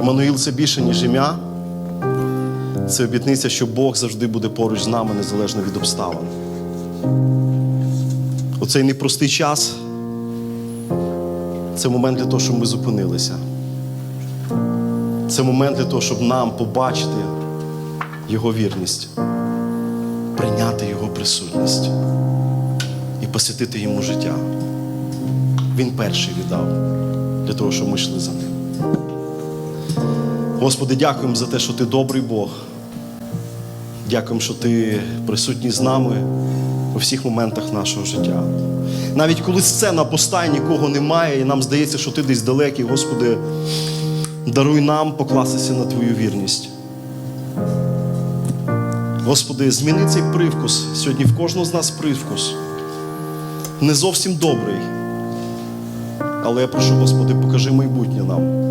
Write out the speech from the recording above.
Еммануїл це більше, ніж ім'я. Це обітниця, що Бог завжди буде поруч з нами, незалежно від обставин. Оцей непростий час це момент для того, щоб ми зупинилися. Це момент для того, щоб нам побачити Його вірність, прийняти Його присутність і посвятити йому життя. Він перший віддав для того, щоб ми йшли за ним. Господи, дякуємо за те, що ти добрий Бог. Дякуємо, що ти присутній з нами у всіх моментах нашого життя. Навіть коли сцена пустає, нікого немає, і нам здається, що ти десь далекий, Господи, даруй нам покластися на Твою вірність. Господи, зміни цей привкус. Сьогодні в кожного з нас привкус. Не зовсім добрий. Але я прошу, Господи, покажи майбутнє нам.